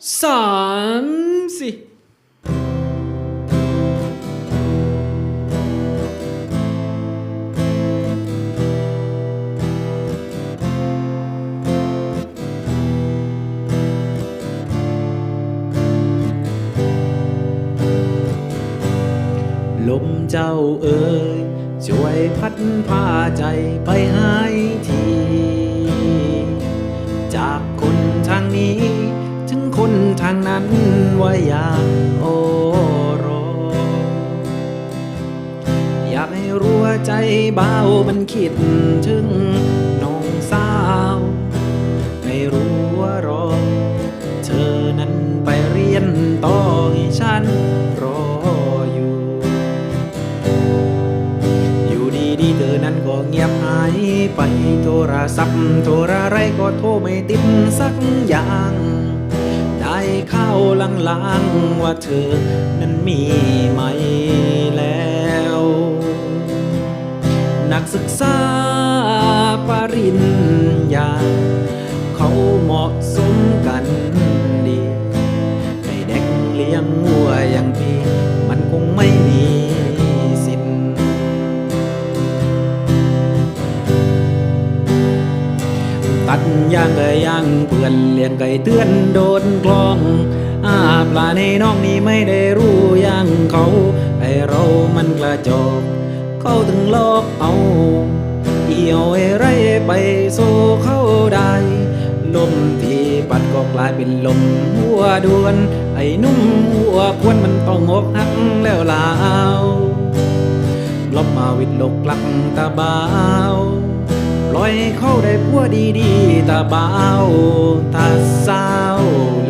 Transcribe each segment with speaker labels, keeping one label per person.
Speaker 1: สามสิ
Speaker 2: ลมเจ้าเอ่ยช่วยพัดพาใจไปให้ทีางนั้นว่าอยากโอรออยากให้รู้ว่าใจเบามันคิดถึงน้องสาวให้รู้ว่ารอ เธอนั้นไปเรียนต่อให้ฉันรออยู่ อยู่ดีๆเธอนั้นก็เงียบหายไปโทรศัพท์โทรอะไรก็โทรไม่ติดสักอย่าง เข้าวลังๆว่าเธอนั้นมีไหมแล้ว นักศึกษาปริญญา เขาเหมาะสม ยางไก่ยางเปื่อนเลี้ยงไก่เตือนโดนกลองอาปลาในน้องนี่ไม่ได้รู้ย่างเขาไอเรามันกระจอกเขาถึงลอกเอาเอี่ยวไอไรไปโซเข้าได้ลมที่ปัดก็กลายเป็นลมหัวดวน ไอ้นุ่มหัวควนมันต้องอกหักแล้วลาวลบมาวิดลกลักตาบาว ปล่อยเข้าได้พัวดีๆตาเบาตาสาวเล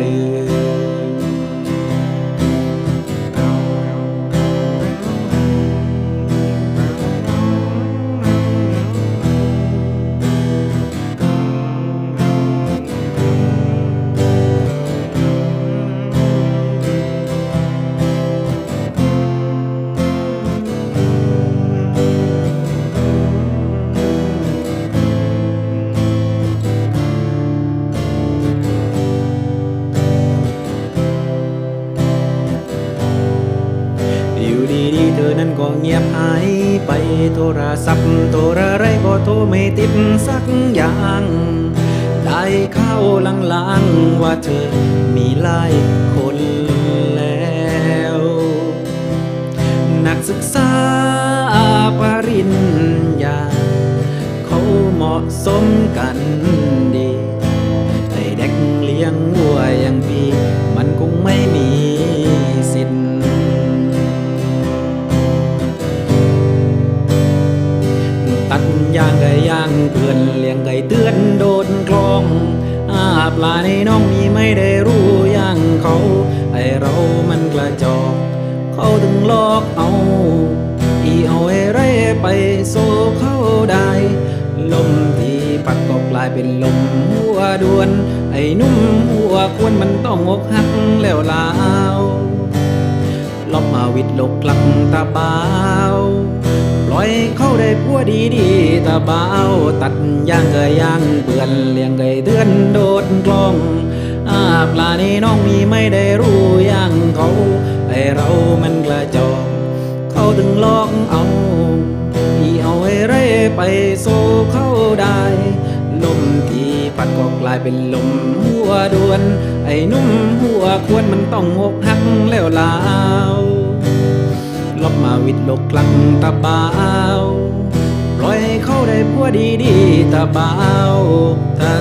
Speaker 2: ก็เงียบหายไปโทรศัพท์โทรอะไรก็โทรไม่ติดสักอย่างได้เข้าวลังๆว่าเธอมีหลายคนแล้ว นักศึกษาปริญญา เขาเหมาะสมกันดีให้เด็กเลี้ยงวัวอย่าง ตัดยางไก่ยางเพื่อนเลี้ยงไก่เตือนโดนคลองอาปลาในน้องนี่ไม่ได้รู้อย่างเขา ไอเรามันกระจอก เขาถึงลอกเอา อีเอาไอไรไปโซเข้าได้ ลมที่ปัดก็กลายเป็นลมหัวดวน ไอ้นุ่มหัวควรมันต้องอกหักแล้วลาวลบมาวิดลกกลักตาเบา ลอยเข้าได้พัวดีดีๆตาเบาตัดย่างเกยย่างเปื่อนเลี้ยงไก่เตือนโดดกลองอาปลานี่น้องมีไม่ได้รู้ย่างเขาไอเรามันกระจอกเขาถึงลอกเอาอีเอาไอ้ไรไปโซเข้าได้ลมที่ปัดก็กลายเป็นลมหัวดวน ไอ้นุ่มหัวควรมันต้องอกหักแล้วลาว ลบมาวิดลกกลังตาเบาปล่อยเขาได้พัวดีดีตาเบาถ้า